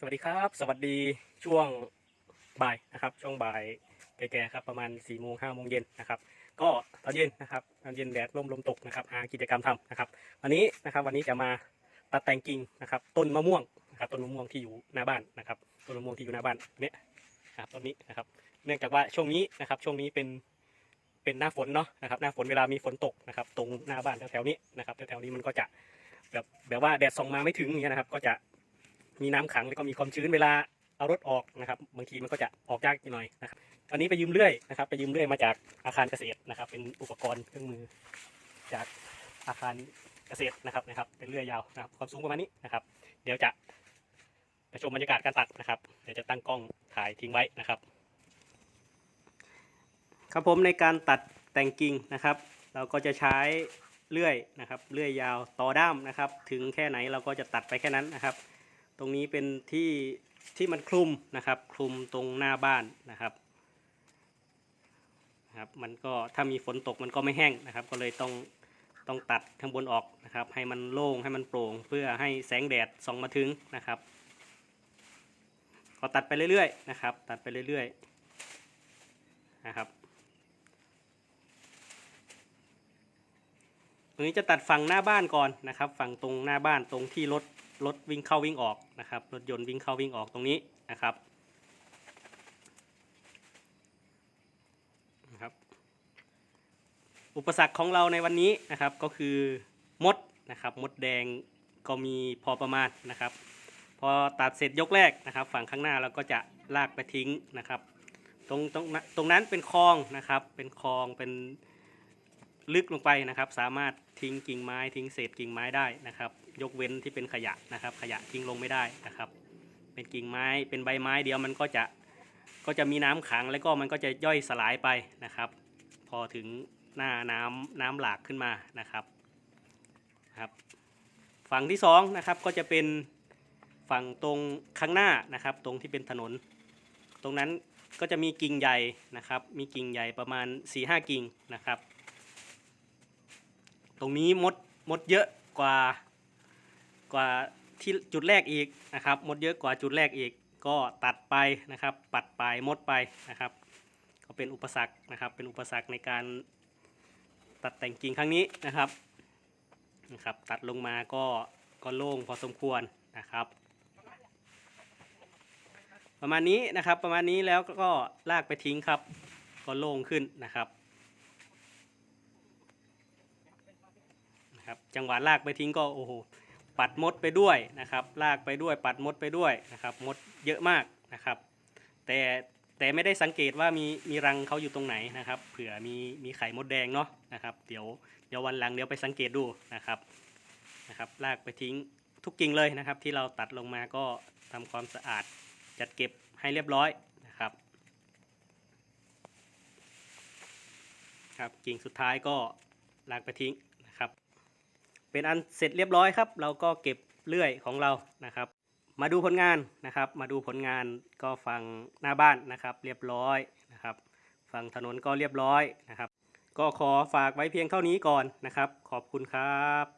สวัสดีครับ สวัสดีช่วงบ่ายนะครับ ช่วงบ่ายแก่ๆครับประมาณ4ี่โมงห้าโมงเย็นนะครับ ก็ตอนเย็นนะครับตอนเย็นแดดร่มลมตกนะครับหากิจกรรมทำนะครับวันนี้นะครับวันนี้จะมาตัดแต่งกิ่งนะครับ ต้นมะม่วงนะครับต้นมะม่วงที่อยู่หน้าบ้านนะครับต้นมะม่วงที่อยู่หน้าบ้านเนี่ยนะครับต้นนี้นะครับ เนื่องจากว่าช่วงนี้นะครับช่วงนี้เป็นเป็นหน้าฝนเนาะนะครับหน้าฝนเวลามีฝนตกนะครับ ตรงหน้าบ้านแถวๆนี้นะครับแถวๆนี้มันก็จะแบบแบบว่าแดดส่องมาไม่ถึงอย่างเงี้ยนะครับ ก็จะ มีน้ำขังแล้วก็มีความชื้นเวลาเอารถออกนะครับบางทีมันก็จะออกยากหน่อยนะครับอันนี้ไปยืมเลื่อยนะครับ ไปยืมเลื่อยมาจากอาคารเกษตรนะครับ เป็นอุปกรณ์เครื่องมือจากอาคารเกษตรนะครับนะครับ เป็นเลื่อยยาวนะครับความสูงประมาณนี้นะครับ เดี๋ยวจะไปชมบรรยากาศการตัดนะครับ เดี๋ยวจะตั้งกล้องถ่ายทิ้งไว้นะครับ ครับผมในการตัดแต่งกิ่งนะครับ เราก็จะใช้เลื่อยนะครับเลื่อยยาวต่อด้ามนะครับ ถึงแค่ไหนเราก็จะตัดไปแค่นั้นนะครับ ตรงนี้เป็นที่ที่มันคลุมนะครับ คลุมตรงหน้าบ้านนะครับครับมันก็ถ้ามีฝนตกมันก็ไม่แห้งนะครับ ก็เลยต้องต้องตัดข้างบนออกนะครับ ให้มันโล่งให้มันโปร่ง เพื่อให้แสงแดดส่องมาถึงนะครับ ก็ตัดไปเรื่อยๆนะครับ ตัดไปเรื่อยๆนะครับตรงนี้จะตัดฝั่งหน้าบ้านก่อนนะครับ ฝั่งตรงหน้าบ้านตรงที่รถ รถวิ่งเข้าวิ่งออกนะครับ รถยนต์วิ่งเข้าวิ่งออกตรงนี้นะครับนะครับ อุปสรรคของเราในวันนี้นะครับก็คือมดนะครับ มดแดงก็มีพอประมาณนะครับ พอตัดเสร็จยกแรกนะครับ ฝั่งข้างหน้าเราก็จะลากไปทิ้งนะครับ ตรงตรงนั้นตรงนั้นเป็นคลองนะครับ เป็นคลองเป็น ลึกลงไปนะครับ สามารถทิ้งกิ่งไม้ทิ้งเศษกิ่งไม้ได้นะครับ ยกเว้นที่เป็นขยะนะครับ ขยะทิ้งลงไม่ได้นะครับ เป็นกิ่งไม้เป็นใบไม้เดียวมันก็จะก็จะมีน้ำขังแล้วก็มันก็จะย่อยสลายไปนะครับ พอถึงหน้าน้ำน้ำหลากขึ้นมานะครับครับ ฝั่งที่สองนะครับก็จะเป็นฝั่งตรงข้างหน้านะครับ ตรงที่เป็นถนน ตรงนั้นก็จะมีกิ่งใหญ่นะครับ มีกิ่งใหญ่ประมาณ4ีหกิ่งนะครับ ตรงนี้มดมดเยอะกว่ากว่าที่จุดแรกอีกนะครับ มดเยอะกว่าจุดแรกอีก ก็ตัดไปนะครับ ปัดปลายมดไปนะครับ ก็เป็นอุปสรรคนะครับ เป็นอุปสรรคในการตัดแต่งกิ่งครั้งนี้นะครับนะครับ ตัดลงมาก็ก็โล่งพอสมควรนะครับ ประมาณนี้นะครับประมาณนี้แล้วก็ลากไปทิ้งครับ ก็โล่งขึ้นนะครับ นะครับจังหวะลากไปทิ้งก็โอ้โหปัดมดไปด้วยนะครับ ลากไปด้วยปัดมดไปด้วยนะครับ มดเยอะมากนะครับ แต่แต่ไม่ได้สังเกตว่ามีมีรังเขาอยู่ตรงไหนนะครับเผื่อมีมีไข่มดแดงเนาะนะครับ เดี๋ยวเดี๋ยววันหลังเดี๋ยวไปสังเกตดูนะครับนะครับลากไปทิ้งทุกกิ่งเลยนะครับ ที่เราตัดลงมาก็ทำความสะอาดจัดเก็บให้เรียบร้อยนะครับครับกิ่งสุดท้ายก็ลากไปทิ้ง เป็นอันเสร็จเรียบร้อยครับ เราก็เก็บเลื่อยของเรานะครับ มาดูผลงานนะครับ มาดูผลงานก็ฝั่งหน้าบ้านนะครับ เรียบร้อยนะครับฝั่งถนนก็เรียบร้อยนะครับ ก็ขอฝากไว้เพียงเท่านี้ก่อนนะครับ ขอบคุณครับ